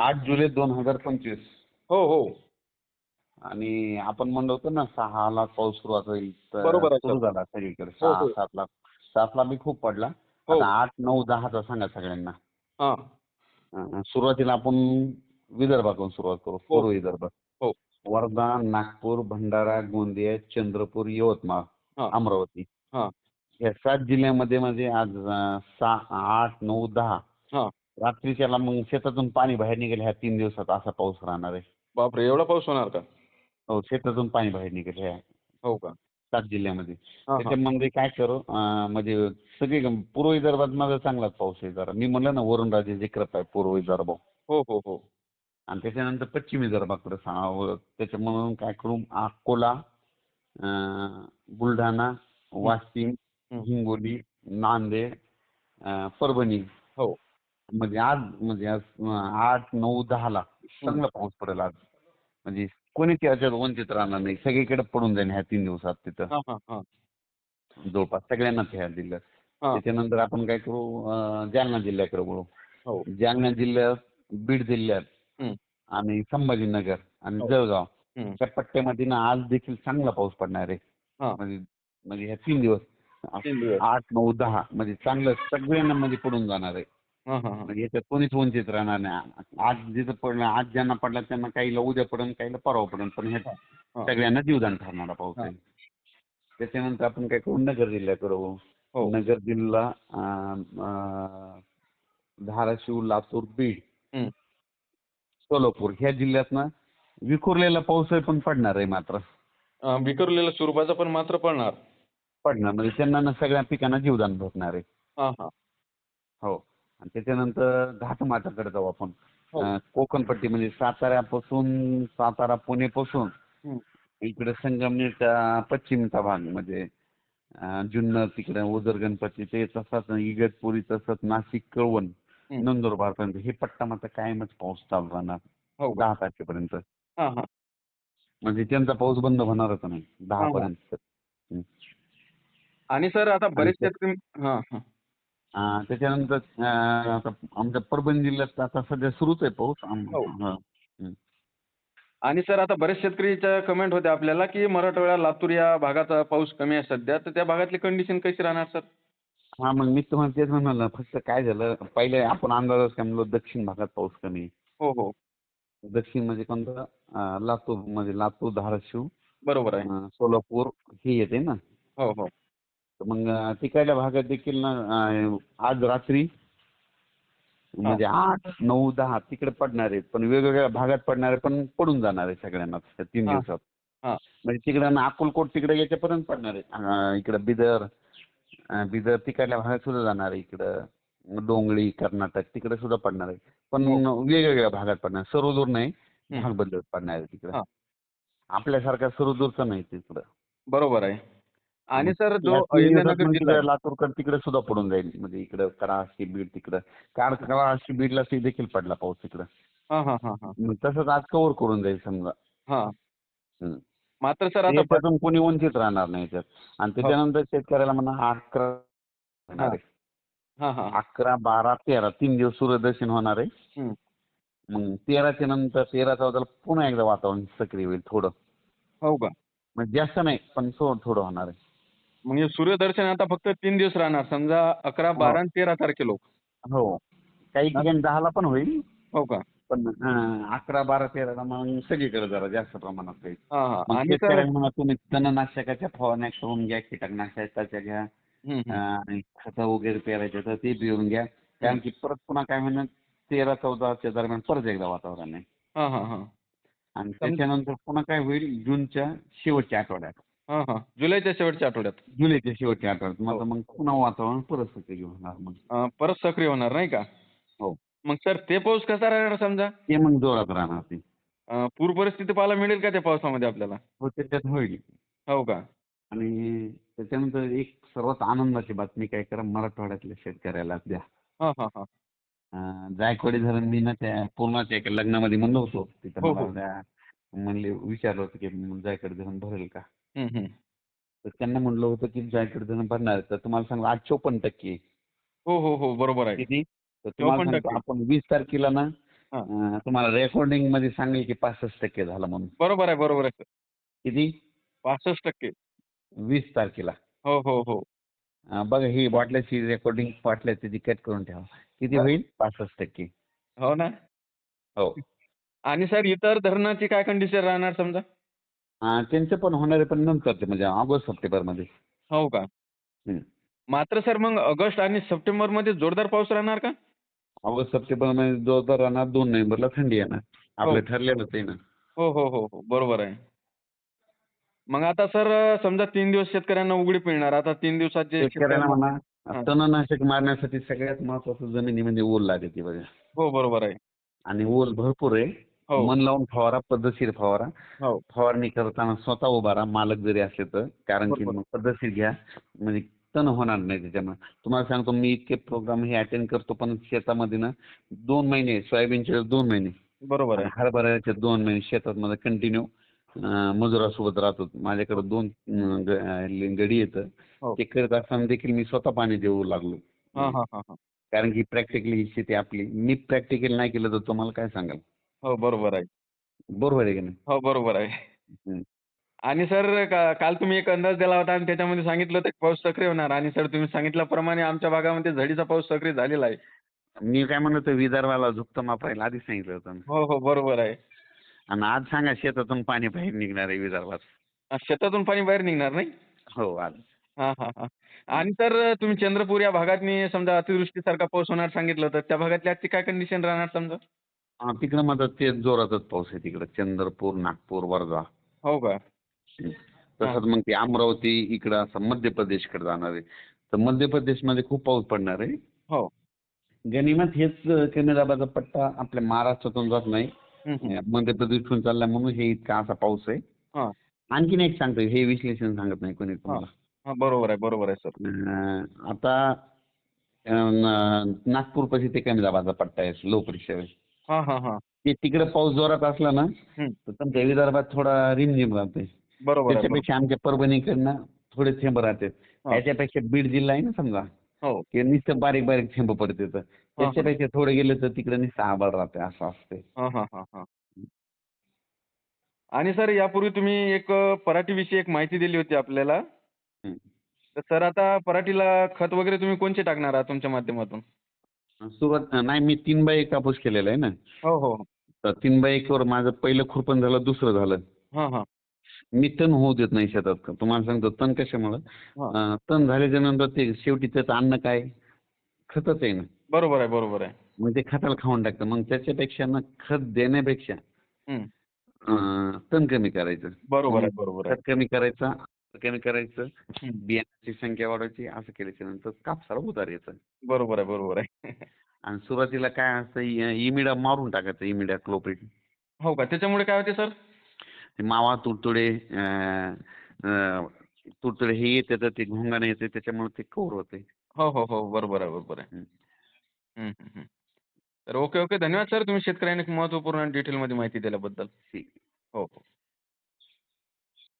आठ जुलै दोन हजार पंचवीस हो हो आणि आपण म्हणलो होतो ना सहाला पाऊस सुरुवात होईल तर बरोबर आहे, सुरू सर. झाला सगळीकडे हो, सहा हो. सातला सातला बी खूप पडला हो. आता आठ नऊ दहाचा सांगा सगळ्यांना हा अं, सुरुवातीला आपण विदर्भाकडून सुरुवात करू पूर्व विदर्भ हो. वर्धा नागपूर भंडारा गोंदिया चंद्रपूर यवतमाळ हा. अमरावती हा. या सात जिल्ह्यामध्ये म्हणजे आज अं, सहा आठ नऊ दहा हा. रात्रीच्याला मग शेतातून पाणी बाहेर निघेल ह्या तीन दिवसात असा पाऊस राहणार आहे. बापरे एवढा पाऊस होणार का? हो शेतातून पाणी बाहेर निघेल ह्या हो का? सात जिल्ह्यामध्ये. त्याच्यामध्ये काय करू म्हणजे सगळी पूर्व विदर्भात माझा चांगलाच पाऊस आहे जरा. मी म्हणलं ना वरुणराजे जिक्रत आहे पूर्व विदर्भ. हो हो हो. आणि त्याच्यानंतर पश्चिम विदर्भाकडे सांगावं त्याच्यामुळं काय करू अकोला बुलढाणा वाशिम. हिंगोली नांदेड अं, परभणी. हो. म्हणजे आज म्हणजे आज आठ नऊ दहाला चांगला पाऊस पडेल आज म्हणजे कोणीच याच्यात वंचित राहणार नाही सगळीकडे पडून जाईल ह्या तीन दिवसात तिथं जवळपास सगळ्यांनाच ह्या जिल्ह्यात. त्याच्यानंतर आपण काय करू जालना जिल्ह्याकडे वळू हो जालना जिल्ह्यात बीड जिल्ह्यात. आणि संभाजीनगर आणि हो. जळगाव. त्या पट्ट्यामध्ये ना आज देखील चांगला पाऊस पडणार आहे. म्हणजे म्हणजे ह्या तीन दिवस. आठ नऊ दहा म्हणजे चांगलं सगळ्यांना म्हणजे पडून जाणार आहे हा हा हा. म्हणजे याच्यात कोणीच वंचित राहणार नाही. आज जिथं पडलं आज ज्यांना पडला त्यांना काहीला उद्या पडेल काहीला परवा पडेल पण हा. सगळ्यांना जीवदान ठरणारा पाऊस. आहे त्याच्यानंतर आपण काय करू? नगर जिल्ह्याकडे वळू. हो. नगर जिल्हा अं, अं, धाराशिव लातूर बीड. सोलापूर ह्या जिल्ह्यात ना विखुरलेला पाऊस पण पडणार आहे मात्र. अं, बिखरलेल्या स्वरूपाचा पण मात्र पडणार. पडणार. म्हणजे त्यांना ना सगळ्या पिकांना जीवदान भेटणार आहे. हा हा. हो. आणि त्याच्यानंतर घाटमाथ्याकडे जाऊ आपण हो. कोकणपट्टी म्हणजे साताऱ्यापासून सातारा पुणेपासून हं. इकडे संगमनेरचा पश्चिमचा भाग म्हणजे जुन्नर तिकडे ओझर गणपती ते तसंच इगतपुरी तसंच नाशिक कळवण हं. नंदुरबारपर्यंत हे पट्टा मात्र कायमच पाऊस चालू राहणार हो? दहा तारखेपर्यंत म्हणजे त्यांचा पाऊस बंद होणारच नाही दहा हा. पर्यंत आणि सर आता बरेच त्याच्यानंतर आमच्या परभणी जिल्ह्यात आता सध्या सुरूच आहे पाऊस. आम- हो. आणि सर आता बरेच शेतकरीच्या कमेंट होत्या आपल्याला की मराठवाडा लातूर या भागाचा पाऊस कमी आहे सध्या. तर त्या भागातली कंडिशन कशी राहणार सर? हा मग मी तुम्हाला तेच म्हणाल फक्त काय झालं पहिले आपण अंदाजच काय म्हणलो दक्षिण भागात पाऊस कमी आहे. हो हो. दक्षिण म्हणजे कोणतं? अं, लातूर म्हणजे लातूर धाराशिव बरोबर आहे. अं, सोलापूर हे येते ना. हो हो. मग तिकडल्या भागात देखील ना आज रात्री म्हणजे आठ नऊ दहा तिकडे पडणार आहेत पण वेगवेगळ्या भागात पडणार आहे पण पडून जाणार आहे सगळ्यांना त्या तीन. दिवसात. म्हणजे तिकडे ना अक्कलकोट तिकडे याच्यापर्यंत पडणार आहे इकडं बिदर बिदर तिकडल्या भागात सुद्धा जाणार आहे इकडं डोंगळी कर्नाटक तिकडे सुद्धा पडणार आहे पण हो. वेगवेगळ्या भागात पडणार सर्व दूर नाही. भाग बदलत पडणार आहे तिकडे. आपल्यासारखा सर्व दूरचा नाही तिकडं बरोबर आहे आणि सर जो अहिल्यानगर मग जिल्हा तिकडे लातूरकडे तिकडे सुद्धा पडून जाईल. म्हणजे इकडं कराशी बीड तिकडं. कार कराशी बीडला ती देखील पडला पाऊस तिकडं. हा हा हा हा. तसंच आज कव्हर करून जाईल समजा. हा. हं. मात्र सर आता कोणी वंचित राहणार नाही याच्यात आणि त्याच्यानंतर शेतकऱ्याला म्हणा अकरा. हा. हा अकरा बारा तेरा तीन दिवस सूर्यदर्शन होणार आहे. हं. मग तेराच्या नंतर तेरा चौदाला पुन्हा एकदा वातावरण सक्रिय होईल थोडं. हो का? म्हणजे जास्त नाही पण थोडं होणार आहे. म्हणजे सूर्यदर्शन आता फक्त तीन दिवस राहणार. समजा अकरा बारा आणि तेरा तारखे लोक. हो. काही ठिकाणी दहाला पण होईल. हो का? पण अकरा बारा तेराला मग सगळीकडे जरा जास्त प्रमाणात होईल. हा हा. मग आणि सर शेतकऱ्यांना म्हणा तुम्ही तणनाशकाच्या फवारण्या करून घ्या कीटकनाशकाच्या घ्या हं, हं. आणि खतं वगैरे पेरायचे तर ते पिऊन घ्या. कारण की परत पुन्हा काय म्हणणार तेरा चौदाच्या दरम्यान परत एकदा वातावरण आहे. हा हा हा. आणि त्याच्यानंतर पुन्हा काय होईल जूनच्या शेवटच्या आठवड्यात. हा हा. जुलैच्या शेवटच्या आठवड्यात. जुलैच्या शेवटच्या आठवड्यात. मग हो. मग पुन्हा वातावरण परत सक्रिय होणार मग. अं, परत सक्रिय होणार नाही का? हो. मग सर ते पाऊस कसा राहणार समजा? ते मग जोरात राहणार ते. अं, पूर परिस्थिती पाहायला मिळेल का त्या पावसामध्ये आपल्याला? हो त्याच्यात होईल. हो का? आणि त्याच्यानंतर एक सर्वात आनंदाची बातमी काय करा मराठवाड्यातल्या शेतकऱ्याला द्या. हा हा हा. अं, जायकवाडी धरण मी ना त्या पूर्णाच्या एका लग्नामध्ये म्हणलो होतो. तिथं हो, मला हो. त्या म्हणले विचारलं होतं की जायकवाडी धरण भरेल का? हं, हं. तर त्यांना म्हणलं होतं की जायकवाडी धरण भरणार आहे. तर तुम्हाला सांगू आज चोपन्न टक्के आहे. हो हो हो. बरोबर आहे. किती? तर तुम्हाला 54% सांगतो आपण वीस तारखेला ना हा. अं, तुम्हाला रेकॉर्डिंगमध्ये सांगेल की पासष्ट टक्के झालं म्हणून. बरोबर आहे बरोबर आहे सर. किती? पासष्ट टक्के. वीस तारखेला. हो हो हो. अं, बघा ही बाटल्याची रेकॉर्डिंग बाटल्याची ती कट करून ठेवा. किती होईल? पासष्ट टक्के. हो ना? हो. आणि सर इतर धरणाची काय कंडिशन राहणार समजा? त्यांचं पण होणार आहे पण नंतर ते म्हणजे ऑगस्ट सप्टेंबरमध्ये हो का? हम्म. मात्र सर मग ऑगस्ट आणि सप्टेंबरमध्ये जोरदार पाऊस राहणार का? ऑगस्ट सप्टेंबरमध्ये जोरदार राहणार दोन नोव्हेंबरला थंडी येणार. आपलं हो. ठरलेलंच आहे ना. हो हो हो हो बरोबर आहे. मग आता सर समजा तीन दिवस शेतकऱ्यांना उघडी पिळणार आता तीन दिवसात जे शेतकऱ्यांना शेतकऱ्यांना- म्हणा. तणनाशक मारण्यासाठी सगळ्यात महत्वाचं जमिनीमध्ये ओल लागते बघा. हो बरोबर आहे. आणि ओल भरपूर आहे. मन लावून फवारा पद्धतशीर फवारा. हो. फवारणी करताना स्वतः उभा राहा मालक जरी असले तर. कारण की. मग पद्धतशीर घ्या. म्हणजे तण होणार नाही त्याच्यामुळे. तुम्हाला सांगतो मी इतके प्रोग्राम हे अटेंड करतो पण शेतामध्ये ना दोन महिने सोयाबीनचे दोन महिने. बरोबर आहे. हरभऱ्याचे दोन महिने शेतात मध्ये कंटिन्यू मजुरासोबत राहतो. माझ्याकडे दोन गडी येतं हो. ते करत असताना देखील मी स्वतः पाणी देऊ लागलो. हा हा हा हा. कारण की प्रॅक्टिकली ही शेती आपली. मी प्रॅक्टिकल नाही केलं तर तुम्हाला काय सांगाल? हो बरोबर आहे. बरोबर आहे की नाही? हो बरोबर आहे. आणि सर का- काल तुम्ही एक अंदाज दिला होता आणि त्याच्यामध्ये सांगितलं होतं की पाऊस सक्रिय होणार आणि सर तुम्ही सांगितल्याप्रमाणे आमच्या भागामध्ये झडीचा पाऊस सक्रिय झालेला आहे. मी काय म्हणत होतो विदर्भाला झुकतं मापायला आधीच सांगितलं होतं ना. हो हो बरोबर आहे. आणि आज सांगा शेतातून पाणी बाहेर निघणार आहे विदर्भात. शेतातून पाणी बाहेर निघणार नाही? हो आज. हा हा हा. आणि सर तुम्ही चंद्रपूर या भागातनी समजा अतिवृष्टीसारखा पाऊस होणार सांगितलं होतं त्या भागातली आजची काय कंडिशन राहणार समजा? हा, तिकडं माझा ते जोरातच पाऊस आहे तिकडं. चंद्रपूर नागपूर वर्धा. हो का? तसंच मग ते अमरावती इकडं असं मध्य प्रदेशकडे जाणार आहे. तर मध्य प्रदेशमध्ये खूप पाऊस पडणार आहे. हो. गनिमत हेच कमी दाबाचा पट्टा आपल्या महाराष्ट्रातून जात नाही. मध्य प्रदेशहून चालला म्हणून हे इतका असा पाऊस आहे. हा. आणखीन एक सांगतो हे विश्लेषण सांगत नाही कोणी तुम्हाला. बरोबर आहे बरोबर आहे सर. आता नागपूर पाशी ते कमी दाबाचा पट्टा आहे लो प्रेशर हा हा हा. ते तिकडे पाऊस जोरात असला ना हम्म. तर तुमच्या विदर्भात थोडा रिमझिम राहते बरोबर आहे बरोबर. त्याच्यापेक्षा आमच्या परभणीकडनं थोडे थेंब राहतात हा. त्याच्यापेक्षा बीड जिल्हा आहे ना समजा हो. की नुसतं बारीक बारीक थेंब पडते तर. त्याच्यापेक्षा थोडे गेले तर तिकडे नुसतं आभाळ राहते असं असते. हा हा हा हा. आणि सर यापूर्वी तुम्ही एक अ, पराठीविषयी एक माहिती दिली होती आपल्याला. हम्म. तर सर आता पराठीला खत वगैरे तुम्ही कोणचे टाकणार आहात तुमच्या माध्यमातून? सुरुवात नाही मी तीन बाय एक कापूस केलेला आहे ना. हो हो. तर तीन बाय एकवर माझं पहिलं खुरपण झालं दुसरं झालं. हा हा. मी तण होऊ देत नाही शेतात. तुम्हाला सांगतो तण कशामुळं? तण झाल्याच्यानंतर ते शेवटी त्याचं अन्न काय? खतच आहे ना. बरोबर आहे बरोबर आहे. मग ते खताला खाऊन टाकतं. मग त्याच्यापेक्षा ना खत देण्यापेक्षा तण कमी करायचं. बरोबर आहे बरोबर आहे. खत कमी करायचा कमी करायचं. बियाण्याची संख्या वाढवायची असं केल्याच्यानंतर कापसाला उतार यायचं. बरोबर आहे बरोबर आहे. आणि सुरुवातीला काय असतं इमिडा मारून टाकायचं इमिडा क्लोप्रिट. हो का? त्याच्यामुळे काय होते सर? मावा तुडतुडे तुडतुडे हे येते तर ते घोंगाने येते त्याच्यामुळे ते कवर होते. हो हो हो. बरोबर आहे बरोबर आहे. तर ओके ओके. धन्यवाद सर. तुम्ही शेतकऱ्यांना एक महत्त्वपूर्ण डिटेलमध्ये माहिती दिल्याबद्दल. ठीक. हो हो.